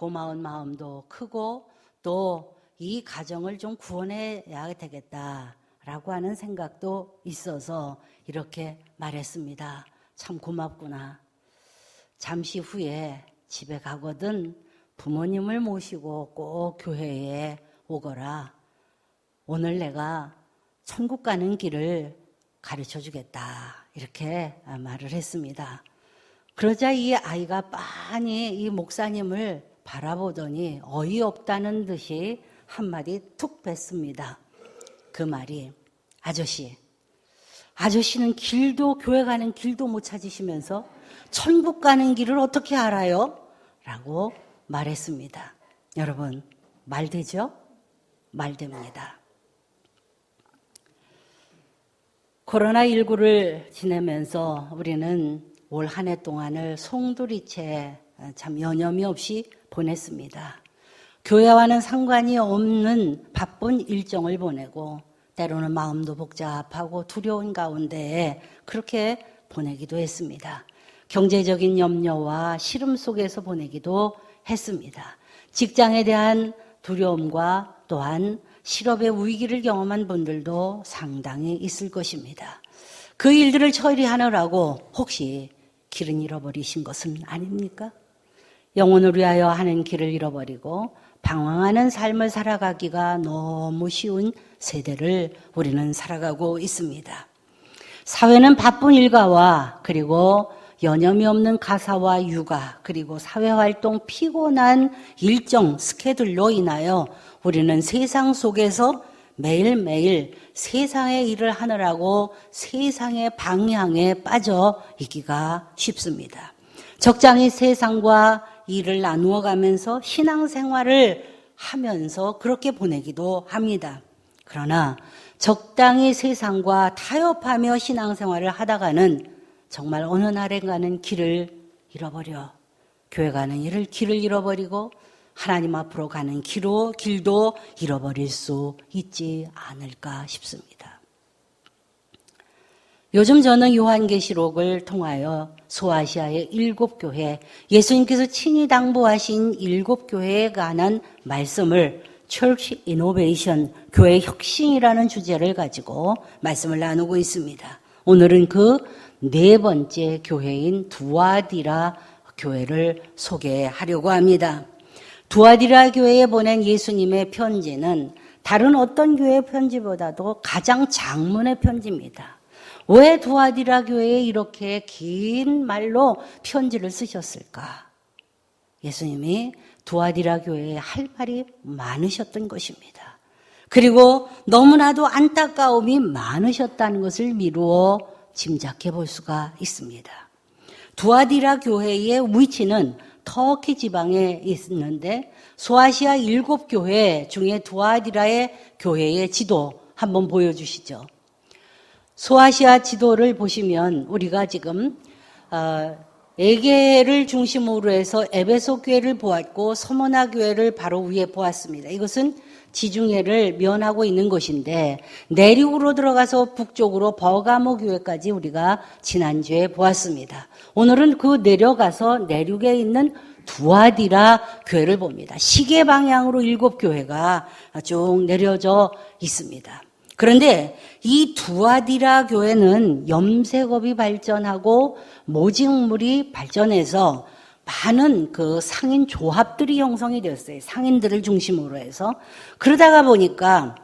고마운 마음도 크고 또 이 가정을 좀 구원해야 되겠다라고 하는 생각도 있어서 이렇게 말했습니다. 참 고맙구나. 잠시 후에 집에 가거든 부모님을 모시고 꼭 교회에 오거라. 오늘 내가 천국 가는 길을 가르쳐 주겠다. 이렇게 말을 했습니다. 그러자 이 아이가 빤히 이 목사님을 바라보더니 어이없다는 듯이 한마디 툭 뱉습니다. 그 말이 아저씨, 아저씨는 길도 교회 가는 길도 못 찾으시면서 천국 가는 길을 어떻게 알아요? 라고 말했습니다. 여러분, 말 되죠? 말 됩니다. 코로나19를 지내면서 우리는 올 한 해 동안을 송두리째 참 여념이 없이 보냈습니다. 교회와는 상관이 없는 바쁜 일정을 보내고 때로는 마음도 복잡하고 두려운 가운데 그렇게 보내기도 했습니다. 경제적인 염려와 시름 속에서 보내기도 했습니다. 직장에 대한 두려움과 또한 실업의 위기를 경험한 분들도 상당히 있을 것입니다. 그 일들을 처리하느라고 혹시 길은 잃어버리신 것은 아닙니까? 영혼을 위하여 하는 길을 잃어버리고 방황하는 삶을 살아가기가 너무 쉬운 세대를 우리는 살아가고 있습니다. 사회는 바쁜 일과와 그리고 여념이 없는 가사와 육아 그리고 사회활동 피곤한 일정 스케줄로 인하여 우리는 세상 속에서 매일매일 세상의 일을 하느라고 세상의 방향에 빠져 있기가 쉽습니다. 적당히 세상과 일을 나누어 가면서 신앙생활을 하면서 그렇게 보내기도 합니다. 그러나 적당히 세상과 타협하며 신앙생활을 하다가는 정말 어느 날에 가는 길을 잃어버려 교회 가는 일을 길을 잃어버리고 하나님 앞으로 가는 길로, 길도 잃어버릴 수 있지 않을까 싶습니다. 요즘 저는 요한계시록을 통하여 소아시아의 일곱 교회, 예수님께서 친히 당부하신 일곱 교회에 관한 말씀을 Church Innovation, 교회 혁신이라는 주제를 가지고 말씀을 나누고 있습니다. 오늘은 그 네 번째 교회인 두아디라 교회를 소개하려고 합니다. 두아디라 교회에 보낸 예수님의 편지는 다른 어떤 교회 편지보다도 가장 장문의 편지입니다. 왜 두아디라 교회에 이렇게 긴 말로 편지를 쓰셨을까? 예수님이 두아디라 교회에 할 말이 많으셨던 것입니다. 그리고 너무나도 안타까움이 많으셨다는 것을 미루어 짐작해 볼 수가 있습니다. 두아디라 교회의 위치는 터키 지방에 있는데 소아시아 일곱 교회 중에 두아디라의 교회의 지도 한번 보여주시죠. 소아시아 지도를 보시면 우리가 지금 어, 에게를 중심으로 해서 에베소 교회를 보았고 서머나 교회를 바로 위에 보았습니다. 이것은 지중해를 면하고 있는 것인데 내륙으로 들어가서 북쪽으로 버가모 교회까지 우리가 지난주에 보았습니다. 오늘은 그 내려가서 내륙에 있는 두아디라 교회를 봅니다. 시계 방향으로 일곱 교회가 쭉 내려져 있습니다. 그런데 이 두아디라 교회는 염색업이 발전하고 모직물이 발전해서 많은 그 상인 조합들이 형성이 되었어요. 상인들을 중심으로 해서. 그러다가 보니까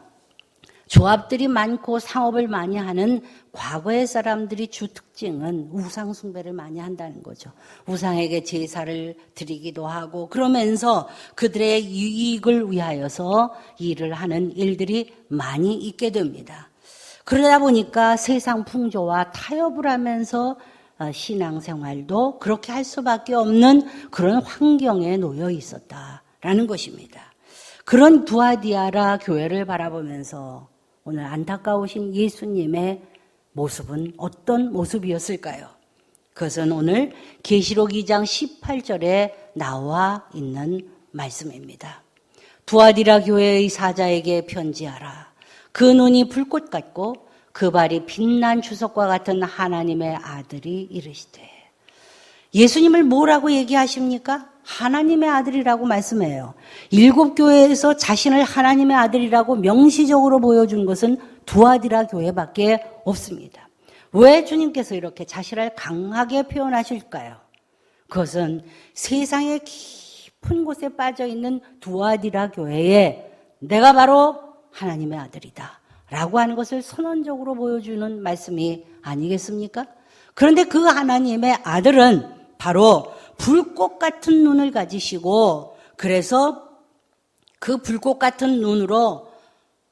조합들이 많고 상업을 많이 하는 과거의 사람들이 주 특징은 우상 숭배를 많이 한다는 거죠. 우상에게 제사를 드리기도 하고 그러면서 그들의 이익을 위하여서 일을 하는 일들이 많이 있게 됩니다. 그러다 보니까 세상 풍조와 타협을 하면서 어, 신앙생활도 그렇게 할 수밖에 없는 그런 환경에 놓여 있었다라는 것입니다. 그런 두아디아라 교회를 바라보면서 오늘 안타까우신 예수님의 모습은 어떤 모습이었을까요? 그것은 오늘 계시록 2장 18절에 나와 있는 말씀입니다. 두아디라 교회의 사자에게 편지하라. 그 눈이 불꽃 같고 그 발이 빛난 주석과 같은 하나님의 아들이 이르시되 예수님을 뭐라고 얘기하십니까? 하나님의 아들이라고 말씀해요. 일곱 교회에서 자신을 하나님의 아들이라고 명시적으로 보여준 것은 두아디라 교회밖에 없습니다. 왜 주님께서 이렇게 자신을 강하게 표현하실까요? 그것은 세상의 깊은 곳에 빠져 있는 두아디라 교회에 내가 바로 하나님의 아들이다. 라고 하는 것을 선언적으로 보여주는 말씀이 아니겠습니까? 그런데 그 하나님의 아들은 바로 불꽃 같은 눈을 가지시고 그래서 그 불꽃 같은 눈으로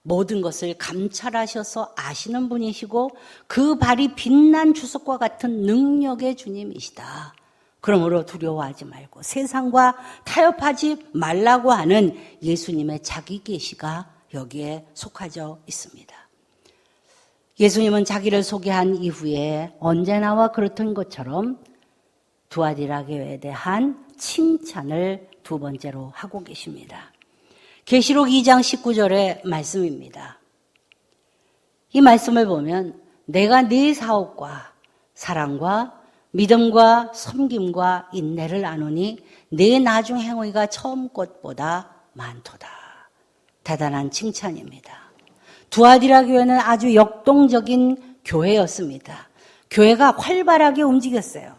모든 것을 감찰하셔서 아시는 분이시고 그 발이 빛난 주석과 같은 능력의 주님이시다. 그러므로 두려워하지 말고 세상과 타협하지 말라고 하는 예수님의 자기 계시가 여기에 속하져 있습니다. 예수님은 자기를 소개한 이후에 언제나와 그렇던 것처럼 두아디라 교회에 대한 칭찬을 두 번째로 하고 계십니다. 계시록 2장 19절의 말씀입니다. 이 말씀을 보면 내가 네 사업과 사랑과 믿음과 섬김과 인내를 아노니 네 나중 행위가 처음 것보다 많도다. 대단한 칭찬입니다. 두아디라 교회는 아주 역동적인 교회였습니다. 교회가 활발하게 움직였어요.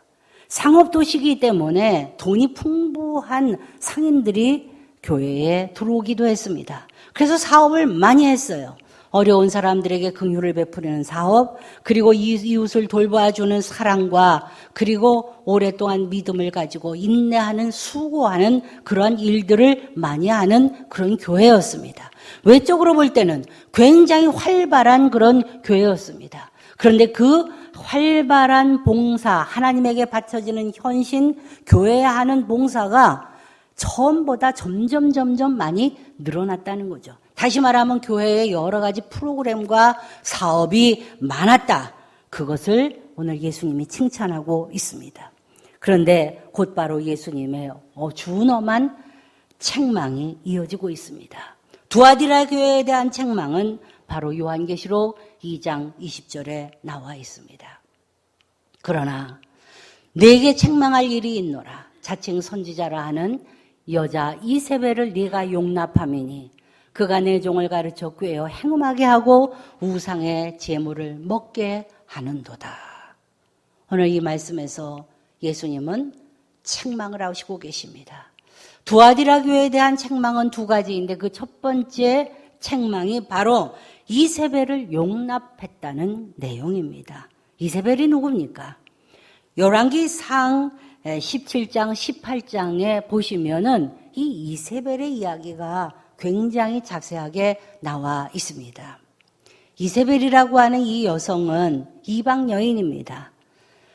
상업도시이기 때문에 돈이 풍부한 상인들이 교회에 들어오기도 했습니다. 그래서 사업을 많이 했어요. 어려운 사람들에게 긍휼을 베푸는 사업, 그리고 이웃을 돌봐주는 사랑과 그리고 오랫동안 믿음을 가지고 인내하는 수고하는 그러한 일들을 많이 하는 그런 교회였습니다. 외적으로 볼 때는 굉장히 활발한 그런 교회였습니다. 그런데 그 활발한 봉사, 하나님에게 바쳐지는 현신, 교회에 하는 봉사가 처음보다 점점 점점 많이 늘어났다는 거죠. 다시 말하면 교회에 여러 가지 프로그램과 사업이 많았다. 그것을 오늘 예수님이 칭찬하고 있습니다. 그런데 곧바로 예수님의 준엄한 책망이 이어지고 있습니다. 두아디라 교회에 대한 책망은 바로 요한계시록 2장 20절에 나와 있습니다. 그러나 내게 책망할 일이 있노라. 자칭 선지자라 하는 여자 이세벨을 네가 용납함이니 내 종을 가르쳐 꾀어 행음하게 하고 우상의 재물을 먹게 하는도다. 오늘 이 말씀에서 예수님은 책망을 하시고 계십니다. 두아디라 교회에 대한 책망은 두 가지인데 그 첫 번째 책망이 바로 이세벨을 용납했다는 내용입니다. 이세벨이 누굽니까? 열왕기 상 17장, 18장에 보시면은 이 이세벨의 이야기가 굉장히 자세하게 나와 있습니다. 이세벨이라고 하는 이 여성은 이방 여인입니다.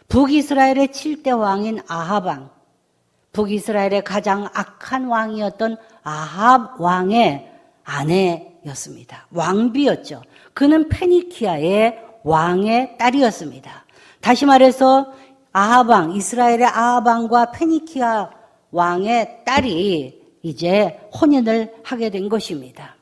북이스라엘의 7대 왕인 아하방, 북이스라엘의 가장 악한 왕이었던 아합 왕의 아내였습니다. 왕비였죠. 그는 페니키아의 왕의 딸이었습니다. 다시 말해서 아하방, 이스라엘의 아하방과 페니키아 왕의 딸이 이제 혼인을 하게 된 것입니다.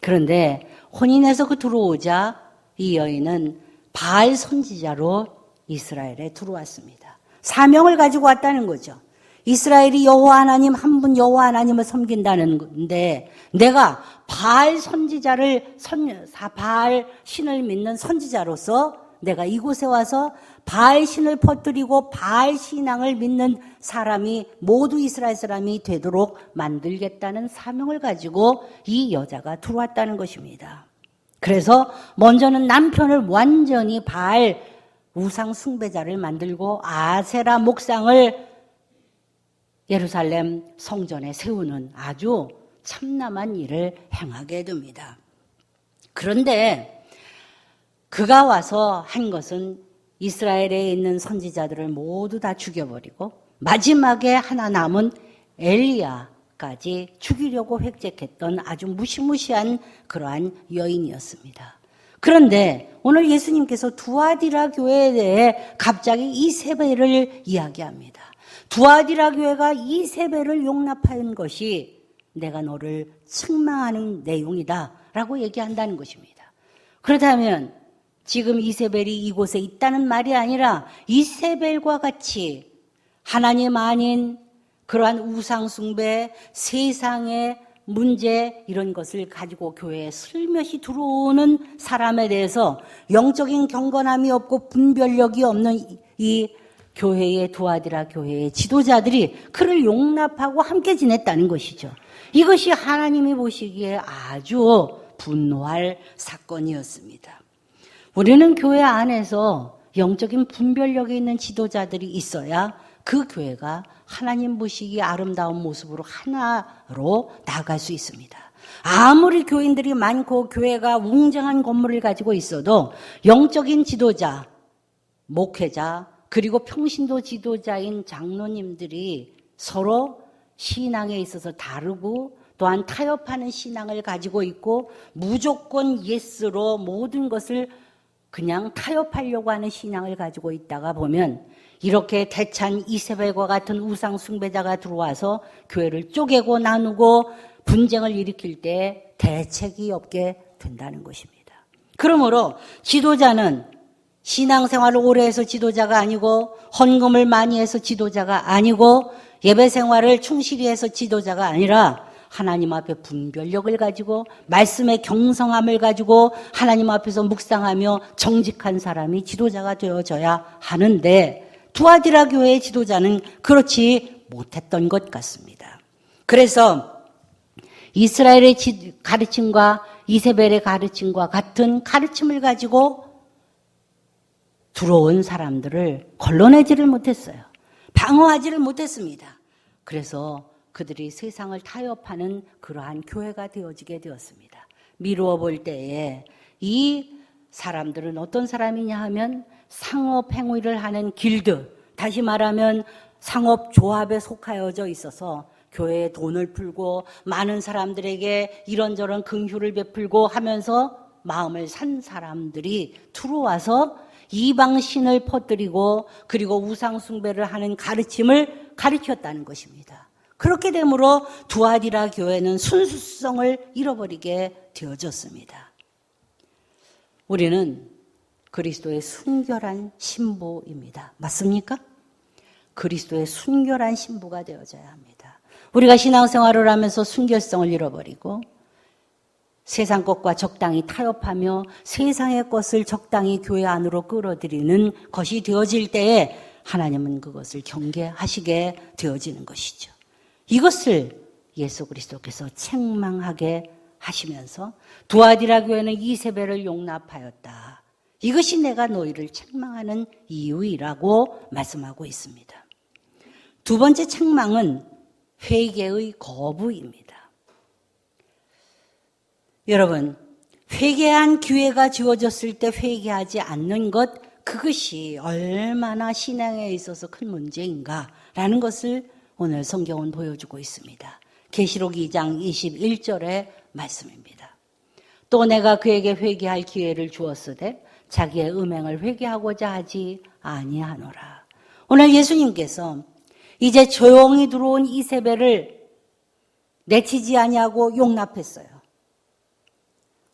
그런데 혼인해서 그 들어오자 이 여인은 바알 선지자로 이스라엘에 들어왔습니다. 사명을 가지고 왔다는 거죠. 이스라엘이 여호와 하나님 한 분 여호와 하나님을 섬긴다는 건데 내가 바알 선지자를 선 바알 신을 믿는 선지자로서 내가 이곳에 와서 바알 신을 퍼뜨리고 바알 신앙을 믿는 사람이 모두 이스라엘 사람이 되도록 만들겠다는 사명을 가지고 이 여자가 들어왔다는 것입니다. 그래서 먼저는 남편을 완전히 바알 우상 숭배자를 만들고 아세라 목상을 예루살렘 성전에 세우는 아주 참남한 일을 행하게 됩니다. 그런데 그가 와서 한 것은 이스라엘에 있는 선지자들을 모두 다 죽여버리고 마지막에 하나 남은 엘리야까지 죽이려고 획책했던 아주 무시무시한 그러한 여인이었습니다. 그런데 오늘 예수님께서 두아디라 교회에 대해 갑자기 이 세배를 이야기합니다. 두아디라 교회가 이 세배를 용납한 것이 내가 너를 책망하는 내용이다 라고 얘기한다는 것입니다. 그렇다면 지금 이세벨이 이곳에 있다는 말이 아니라 이세벨과 같이 하나님 아닌 그러한 우상숭배, 세상의 문제 이런 것을 가지고 교회에 슬며시 들어오는 사람에 대해서 영적인 경건함이 없고 분별력이 없는 이- 이 교회의 두아디라 교회의 지도자들이 그를 용납하고 함께 지냈다는 것이죠. 이것이 하나님이 보시기에 아주 분노할 사건이었습니다. 우리는 교회 안에서 영적인 분별력이 있는 지도자들이 있어야 그 교회가 하나님 보시기에 아름다운 모습으로 하나로 나아갈 수 있습니다. 아무리 교인들이 많고 교회가 웅장한 건물을 가지고 있어도 영적인 지도자, 목회자, 그리고 평신도 지도자인 장로님들이 서로 신앙에 있어서 다르고 또한 타협하는 신앙을 가지고 있고 무조건 예스로 모든 것을 그냥 타협하려고 하는 신앙을 가지고 있다가 보면 이렇게 대찬 이세벨과 같은 우상 숭배자가 들어와서 교회를 쪼개고 나누고 분쟁을 일으킬 때 대책이 없게 된다는 것입니다. 그러므로 지도자는 신앙생활을 오래 해서 지도자가 아니고 헌금을 많이 해서 지도자가 아니고 예배 생활을 충실히 해서 지도자가 아니라 하나님 앞에 분별력을 가지고 말씀의 경성함을 가지고 하나님 앞에서 묵상하며 정직한 사람이 지도자가 되어져야 하는데 두아디라 교회의 지도자는 그렇지 못했던 것 같습니다. 그래서 이스라엘의 지- 가르침과 이세벨의 가르침과 같은 가르침을 가지고 들어온 사람들을 걸러내지를 못했어요. 방어하지를 못했습니다. 그래서 그들이 세상을 타협하는 그러한 교회가 되어지게 되었습니다. 미루어 볼 때에 이 사람들은 어떤 사람이냐 하면 상업 행위를 하는 길드, 다시 말하면 상업 조합에 속하여져 있어서 교회에 돈을 풀고 많은 사람들에게 이런저런 긍휼을 베풀고 하면서 마음을 산 사람들이 들어와서 이방신을 퍼뜨리고 그리고 우상숭배를 하는 가르침을 가르쳤다는 것입니다. 그렇게 되므로 두아디라 교회는 순수성을 잃어버리게 되어졌습니다. 우리는 그리스도의 순결한 신부입니다. 맞습니까? 그리스도의 순결한 신부가 되어져야 합니다. 우리가 신앙생활을 하면서 순결성을 잃어버리고 세상 것과 적당히 타협하며 세상의 것을 적당히 교회 안으로 끌어들이는 것이 되어질 때에 하나님은 그것을 경계하시게 되어지는 것이죠. 이것을 예수 그리스도께서 책망하게 하시면서 두아디라 교회는 이세벨을 용납하였다. 이것이 내가 너희를 책망하는 이유이라고 말씀하고 있습니다. 두 번째 책망은 회개의 거부입니다. 여러분, 회개한 기회가 주어졌을 때 회개하지 않는 것, 그것이 얼마나 신앙에 있어서 큰 문제인가라는 것을 오늘 성경은 보여주고 있습니다. 계시록 2장 21절의 말씀입니다. 또 내가 그에게 회개할 기회를 주었으되 자기의 음행을 회개하고자 하지 아니하노라. 오늘 예수님께서 이제 조용히 들어온 이세벨을 내치지 아니하고 용납했어요.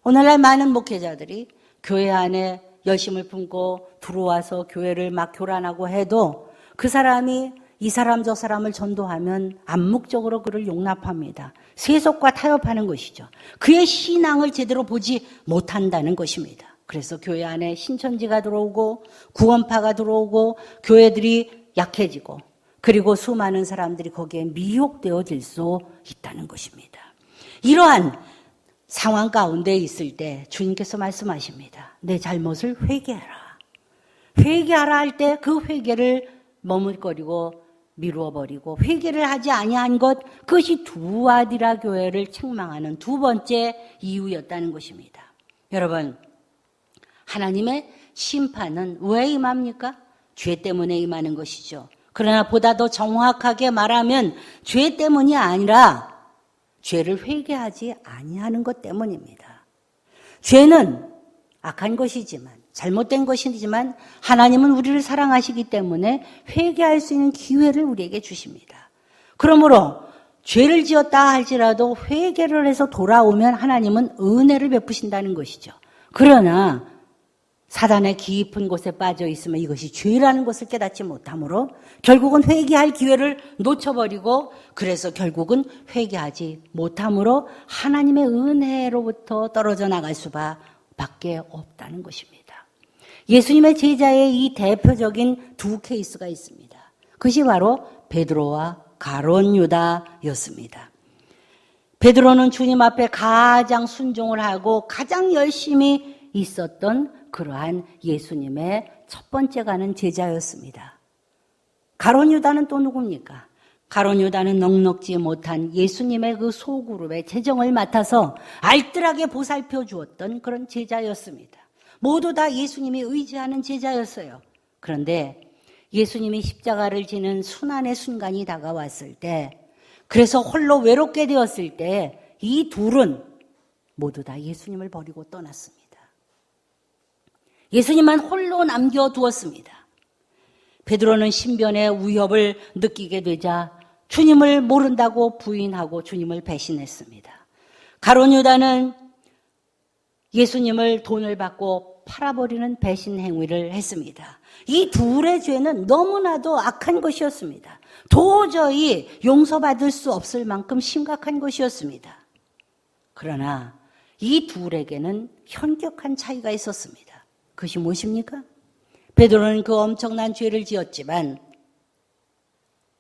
오늘날 많은 목회자들이 교회 안에 열심을 품고 들어와서 교회를 막 교란하고 해도 그 사람이 이 사람 저 사람을 전도하면 암묵적으로 그를 용납합니다. 세속과 타협하는 것이죠. 그의 신앙을 제대로 보지 못한다는 것입니다. 그래서 교회 안에 신천지가 들어오고 구원파가 들어오고 교회들이 약해지고 그리고 수많은 사람들이 거기에 미혹되어질 수 있다는 것입니다. 이러한 상황 가운데 있을 때 주님께서 말씀하십니다. 내 잘못을 회개하라. 회개하라 할 때 그 회개를 머물거리고 미루어 버리고 회개를 하지 아니한 것 그것이 두아디라 교회를 책망하는 두 번째 이유였다는 것입니다. 여러분 하나님의 심판은 왜 임합니까? 죄 때문에 임하는 것이죠. 그러나 보다 더 정확하게 말하면 죄 때문이 아니라 죄를 회개하지 아니하는 것 때문입니다. 죄는 악한 것이지만 잘못된 것이지만 하나님은 우리를 사랑하시기 때문에 회개할 수 있는 기회를 우리에게 주십니다. 그러므로 죄를 지었다 할지라도 회개를 해서 돌아오면 하나님은 은혜를 베푸신다는 것이죠. 그러나 사단의 깊은 곳에 빠져 있으면 이것이 죄라는 것을 깨닫지 못하므로 결국은 회개할 기회를 놓쳐버리고 그래서 결국은 회개하지 못하므로 하나님의 은혜로부터 떨어져 나갈 수밖에 없다는 것입니다. 예수님의 제자의 이 대표적인 두 케이스가 있습니다. 그것이 바로 베드로와 가론 유다였습니다. 베드로는 주님 앞에 가장 순종을 하고 가장 열심히 있었던 그러한 예수님의 첫 번째 가는 제자였습니다. 가론 유다는 또 누굽니까? 가론 유다는 넉넉지 못한 예수님의 그 소그룹의 재정을 맡아서 알뜰하게 보살펴 주었던 그런 제자였습니다. 모두 다 예수님이 의지하는 제자였어요. 그런데 예수님이 십자가를 지는 순환의 순간이 다가왔을 때, 그래서 홀로 외롭게 되었을 때, 이 둘은 모두 다 예수님을 버리고 떠났습니다. 예수님만 홀로 남겨두었습니다. 베드로는 신변의 위협을 느끼게 되자 주님을 모른다고 부인하고 주님을 배신했습니다. 가론 유다는 예수님을 돈을 받고 팔아버리는 배신 행위를 했습니다. 이 둘의 죄는 너무나도 악한 것이었습니다. 도저히 용서받을 수 없을 만큼 심각한 것이었습니다. 그러나 이 둘에게는 현격한 차이가 있었습니다. 그것이 무엇입니까? 베드로는 그 엄청난 죄를 지었지만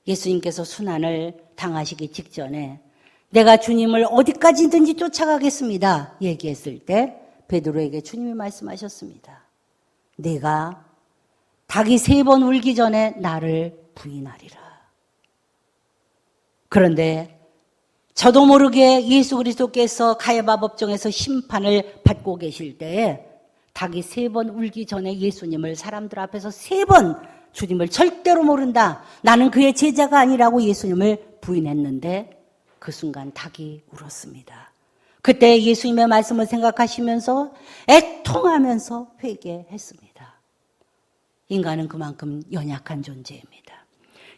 예수님께서 순환을 당하시기 직전에 내가 주님을 어디까지든지 쫓아가겠습니다. 얘기했을 때 베드로에게 주님이 말씀하셨습니다. 내가 닭이 세 번 울기 전에 나를 부인하리라. 그런데 저도 모르게 예수 그리스도께서 가야바 법정에서 심판을 받고 계실 때에 닭이 세 번 울기 전에 예수님을 사람들 앞에서 세 번 주님을 절대로 모른다. 나는 그의 제자가 아니라고 예수님을 부인했는데 그 순간 닭이 울었습니다. 그때 예수님의 말씀을 생각하시면서 애통하면서 회개했습니다. 인간은 그만큼 연약한 존재입니다.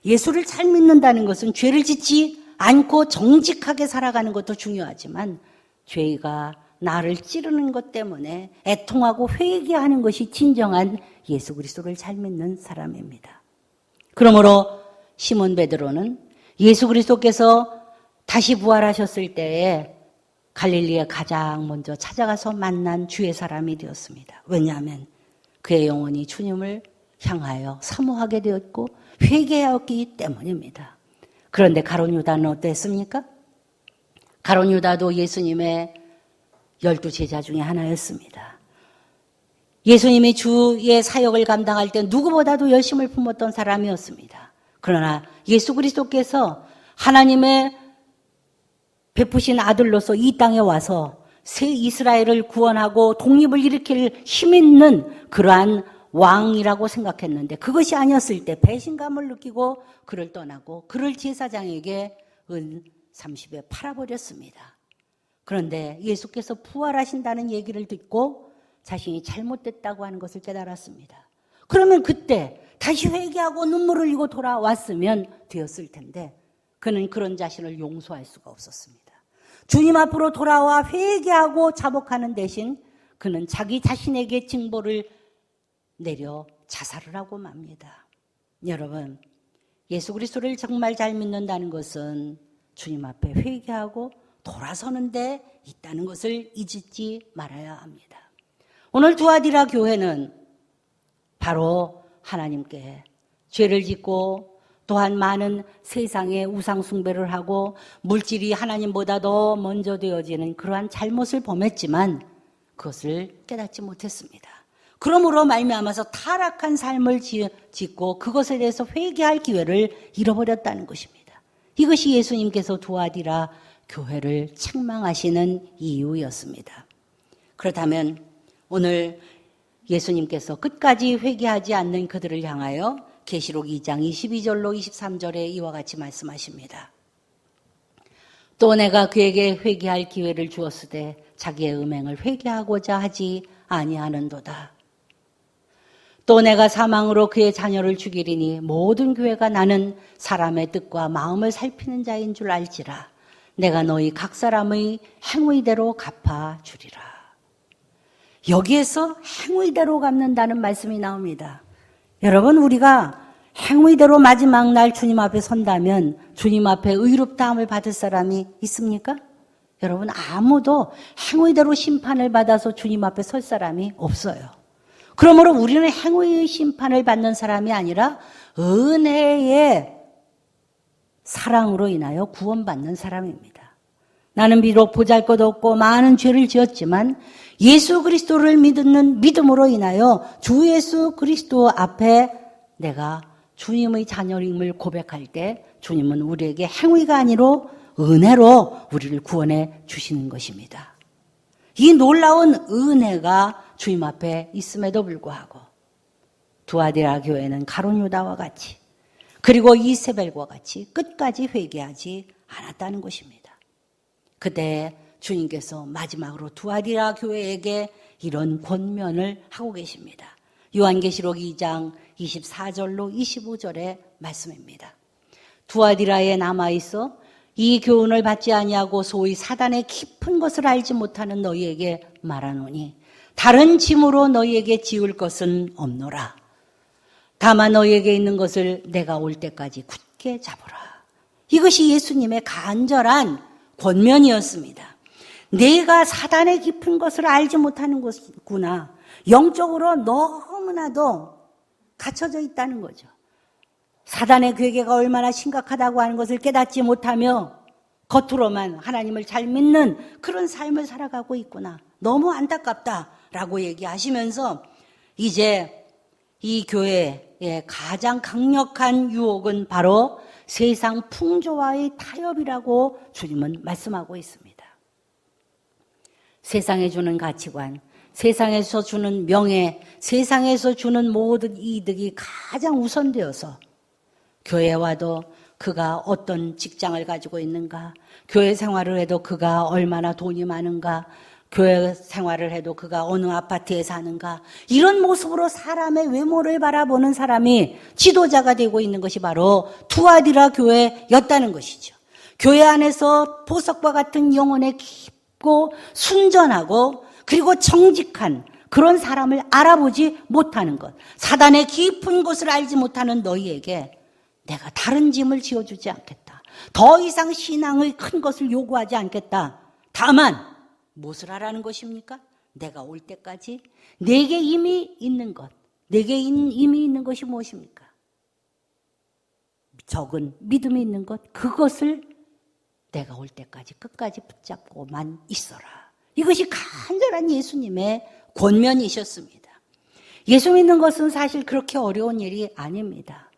예수를 잘 믿는다는 것은 죄를 짓지 않고 정직하게 살아가는 것도 중요하지만 죄가 나를 찌르는 것 때문에 애통하고 회개하는 것이 진정한 예수 그리스도를 잘 믿는 사람입니다. 그러므로 시몬 베드로는 예수 그리스도께서 다시 부활하셨을 때에 갈릴리에 가장 먼저 찾아가서 만난 주의 사람이 되었습니다. 왜냐하면 그의 영혼이 주님을 향하여 사모하게 되었고 회개하였기 때문입니다. 그런데 가론 유다는 어땠습니까? 가론 유다도 예수님의 열두 제자 중에 하나였습니다. 예수님이 주의 사역을 감당할 때 누구보다도 열심을 품었던 사람이었습니다. 그러나 예수 그리스도께서 하나님의 베푸신 아들로서 이 땅에 와서 새 이스라엘을 구원하고 독립을 일으킬 힘 있는 그러한 왕이라고 생각했는데 그것이 아니었을 때 배신감을 느끼고 그를 떠나고 그를 제사장에게 은 30에 팔아버렸습니다. 그런데 예수께서 부활하신다는 얘기를 듣고 자신이 잘못됐다고 하는 것을 깨달았습니다. 그러면 그때 다시 회개하고 눈물을 흘리고 돌아왔으면 되었을 텐데 그는 그런 자신을 용서할 수가 없었습니다. 주님 앞으로 돌아와 회개하고 자복하는 대신 그는 자기 자신에게 징벌을 내려 자살을 하고 맙니다. 여러분, 예수 그리스도를 정말 잘 믿는다는 것은 주님 앞에 회개하고 돌아서는 데 있다는 것을 잊지 말아야 합니다. 오늘 두아디라 교회는 바로 하나님께 죄를 짓고 또한 많은 세상의 우상숭배를 하고 물질이 하나님보다 더 먼저 되어지는 그러한 잘못을 범했지만 그것을 깨닫지 못했습니다. 그러므로 말미암아서 타락한 삶을 짓고 그것에 대해서 회개할 기회를 잃어버렸다는 것입니다. 이것이 예수님께서 두아디라 교회를 책망하시는 이유였습니다. 그렇다면 오늘 예수님께서 끝까지 회개하지 않는 그들을 향하여 계시록 2장 22절로 23절에 이와 같이 말씀하십니다. 또 내가 그에게 회개할 기회를 주었을 때 자기의 음행을 회개하고자 하지 아니하는도다. 또 내가 사망으로 그의 자녀를 죽이리니 모든 교회가 나는 사람의 뜻과 마음을 살피는 자인 줄 알지라. 내가 너희 각 사람의 행위대로 갚아 주리라. 여기에서 행위대로 갚는다는 말씀이 나옵니다. 여러분, 우리가 행위대로 마지막 날 주님 앞에 선다면 주님 앞에 의롭다함을 받을 사람이 있습니까? 여러분, 아무도 행위대로 심판을 받아서 주님 앞에 설 사람이 없어요. 그러므로 우리는 행위의 심판을 받는 사람이 아니라 은혜의 사랑으로 인하여 구원받는 사람입니다. 나는 비록 보잘 것 없고 많은 죄를 지었지만 예수 그리스도를 믿는 믿음으로 인하여 주 예수 그리스도 앞에 내가 주님의 자녀임을 고백할 때 주님은 우리에게 행위가 아니로 은혜로 우리를 구원해 주시는 것입니다. 이 놀라운 은혜가 주님 앞에 있음에도 불구하고 두아디라 교회는 가론유다와 같이 그리고 이세벨과 같이 끝까지 회개하지 않았다는 것입니다. 그때 주님께서 마지막으로 두아디라 교회에게 이런 권면을 하고 계십니다. 요한계시록 2장 24절로 25절의 말씀입니다. 두아디라에 남아 있어 이 교훈을 받지 아니하고 소위 사단의 깊은 것을 알지 못하는 너희에게 말하노니 다른 짐으로 너희에게 지울 것은 없노라. 다만 너희에게 있는 것을 내가 올 때까지 굳게 잡으라. 이것이 예수님의 간절한 권면이었습니다. 내가 사단의 깊은 것을 알지 못하는 것구나. 영적으로 너무나도 갇혀져 있다는 거죠. 사단의 괴계가 얼마나 심각하다고 하는 것을 깨닫지 못하며 겉으로만 하나님을 잘 믿는 그런 삶을 살아가고 있구나. 너무 안타깝다라고 얘기하시면서 이제 이 교회의 가장 강력한 유혹은 바로 세상 풍조와의 타협이라고 주님은 말씀하고 있습니다. 세상에 주는 가치관, 세상에서 주는 명예, 세상에서 주는 모든 이득이 가장 우선되어서 교회와도 그가 어떤 직장을 가지고 있는가, 교회 생활을 해도 그가 얼마나 돈이 많은가, 교회 생활을 해도 그가 어느 아파트에 사는가, 이런 모습으로 사람의 외모를 바라보는 사람이 지도자가 되고 있는 것이 바로 투아디라 교회였다는 것이죠. 교회 안에서 보석과 같은 영혼의 깊고 순전하고 그리고 정직한 그런 사람을 알아보지 못하는 것. 사단의 깊은 곳을 알지 못하는 너희에게 내가 다른 짐을 지어주지 않겠다. 더 이상 신앙의 큰 것을 요구하지 않겠다. 다만, 무엇을 하라는 것입니까? 내가 올 때까지 내게 이미 있는 것, 내게 이미 있는 것이 무엇입니까? 적은 믿음이 있는 것, 그것을 내가 올 때까지 끝까지 붙잡고만 있어라. 이것이 간절한 예수님의 권면이셨습니다. 예수 믿는 것은 사실 그렇게 어려운 일이 아닙니다.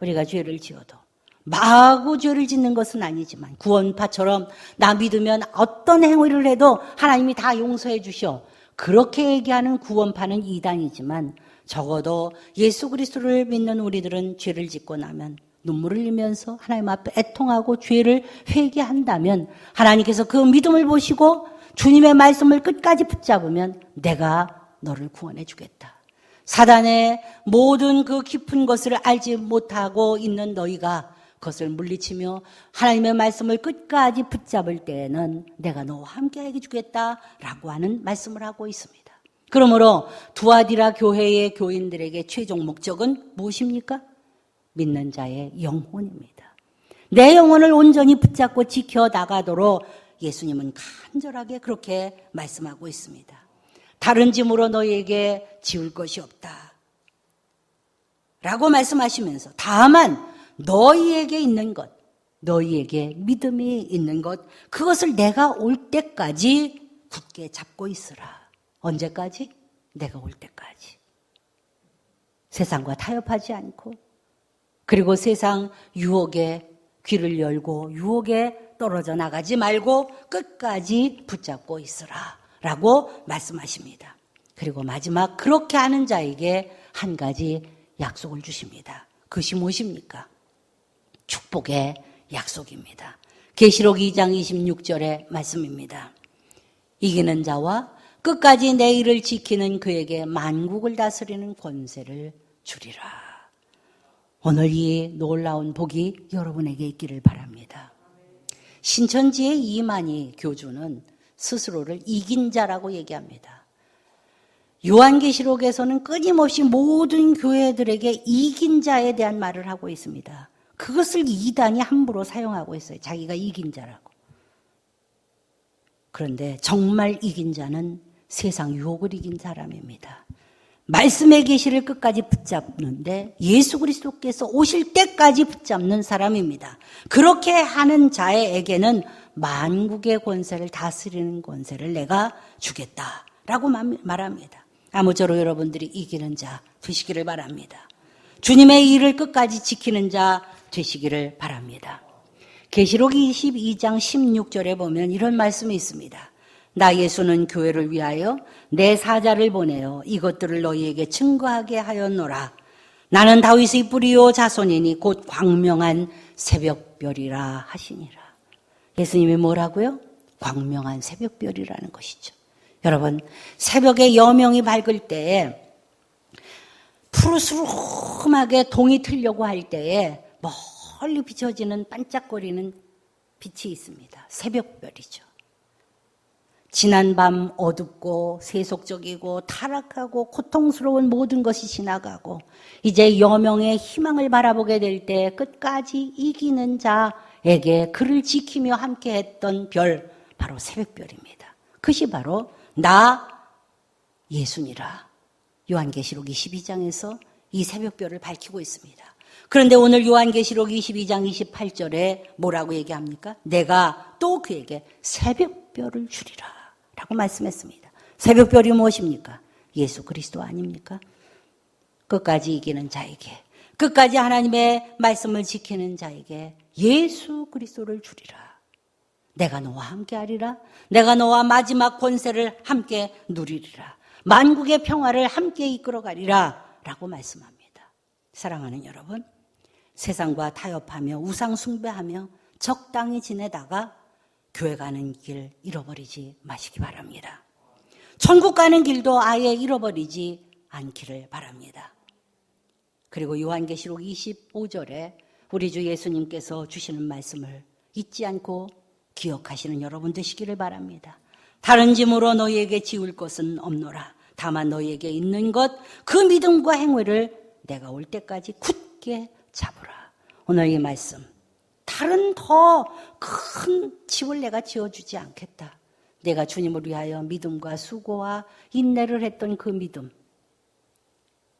우리가 죄를 지어도 마구 죄를 짓는 것은 아니지만 구원파처럼 나 믿으면 어떤 행위를 해도 하나님이 다 용서해 주셔. 그렇게 얘기하는 구원파는 이단이지만 적어도 예수 그리스도를 믿는 우리들은 죄를 짓고 나면 눈물을 흘리면서 하나님 앞에 애통하고 죄를 회개한다면 하나님께서 그 믿음을 보시고 주님의 말씀을 끝까지 붙잡으면 내가 너를 구원해 주겠다. 사단의 모든 그 깊은 것을 알지 못하고 있는 너희가 그것을 물리치며 하나님의 말씀을 끝까지 붙잡을 때에는 내가 너와 함께 해 주겠다라고 하는 말씀을 하고 있습니다. 그러므로 두아디라 교회의 교인들에게 최종 목적은 무엇입니까? 믿는 자의 영혼입니다. 내 영혼을 온전히 붙잡고 지켜 나가도록 예수님은 간절하게 그렇게 말씀하고 있습니다. 다른 짐으로 너희에게 지울 것이 없다. 라고 말씀하시면서 다만 너희에게 있는 것, 너희에게 믿음이 있는 것, 그것을 내가 올 때까지 굳게 잡고 있으라. 언제까지? 내가 올 때까지. 세상과 타협하지 않고, 그리고 세상 유혹에 귀를 열고, 유혹에 떨어져 나가지 말고 끝까지 붙잡고 있으라. 라고 말씀하십니다. 그리고 마지막 그렇게 하는 자에게 한 가지 약속을 주십니다. 그것이 무엇입니까? 축복의 약속입니다. 계시록 2장 26절의 말씀입니다. 이기는 자와 끝까지 내 일을 지키는 그에게 만국을 다스리는 권세를 주리라. 오늘 이 놀라운 복이 여러분에게 있기를 바랍니다. 신천지의 이만희 교주는 스스로를 이긴 자라고 얘기합니다. 요한계시록에서는 끊임없이 모든 교회들에게 이긴 자에 대한 말을 하고 있습니다. 그것을 이단이 함부로 사용하고 있어요. 자기가 이긴 자라고. 그런데 정말 이긴 자는 세상 유혹을 이긴 사람입니다. 말씀의 계시를 끝까지 붙잡는데 예수 그리스도께서 오실 때까지 붙잡는 사람입니다. 그렇게 하는 자에게는 만국의 권세를 다스리는 권세를 내가 주겠다라고 말합니다. 아무쪼록 여러분들이 이기는 자 되시기를 바랍니다. 주님의 일을 끝까지 지키는 자 되시기를 바랍니다. 계시록 22장 16절에 보면 이런 말씀이 있습니다. 나 예수는 교회를 위하여 내 사자를 보내어 이것들을 너희에게 증거하게 하였노라. 나는 다윗의 뿌리요 자손이니 곧 광명한 새벽별이라 하시니라. 예수님이 뭐라고요? 광명한 새벽별이라는 것이죠. 여러분, 새벽에 여명이 밝을 때에 푸르스름하게 동이 틀려고 할 때에 멀리 비춰지는 반짝거리는 빛이 있습니다. 새벽별이죠. 지난 밤 어둡고 세속적이고 타락하고 고통스러운 모든 것이 지나가고 이제 여명의 희망을 바라보게 될 때 끝까지 이기는 자에게 그를 지키며 함께 했던 별 바로 새벽별입니다. 그것이 바로 나 예수니라. 요한계시록 22장에서 이 새벽별을 밝히고 있습니다. 그런데 오늘 요한계시록 22장 28절에 뭐라고 얘기합니까? 내가 또 그에게 새벽별을 주리라. 라고 말씀했습니다. 새벽별이 무엇입니까? 예수 그리스도 아닙니까? 끝까지 이기는 자에게, 끝까지 하나님의 말씀을 지키는 자에게 예수 그리스도를 주리라. 내가 너와 함께 하리라. 내가 너와 마지막 권세를 함께 누리리라. 만국의 평화를 함께 이끌어 가리라. 라고 말씀합니다. 사랑하는 여러분, 세상과 타협하며 우상 숭배하며 적당히 지내다가 교회 가는 길 잃어버리지 마시기 바랍니다. 천국 가는 길도 아예 잃어버리지 않기를 바랍니다. 그리고 요한계시록 25절에 우리 주 예수님께서 주시는 말씀을 잊지 않고 기억하시는 여러분 되시기를 바랍니다. 다른 짐으로 너희에게 지울 것은 없노라. 다만 너희에게 있는 것, 그 믿음과 행위를 내가 올 때까지 굳게 잡으라. 오늘 이 말씀. 다른 더 큰 집을 내가 지어주지 않겠다. 내가 주님을 위하여 믿음과 수고와 인내를 했던 그 믿음.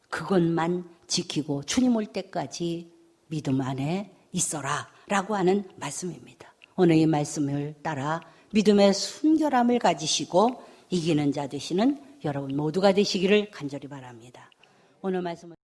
그것만 지키고 주님 올 때까지 믿음 안에 있어라. 라고 하는 말씀입니다. 오늘 이 말씀을 따라 믿음의 순결함을 가지시고 이기는 자 되시는 여러분 모두가 되시기를 간절히 바랍니다. 오늘 말씀은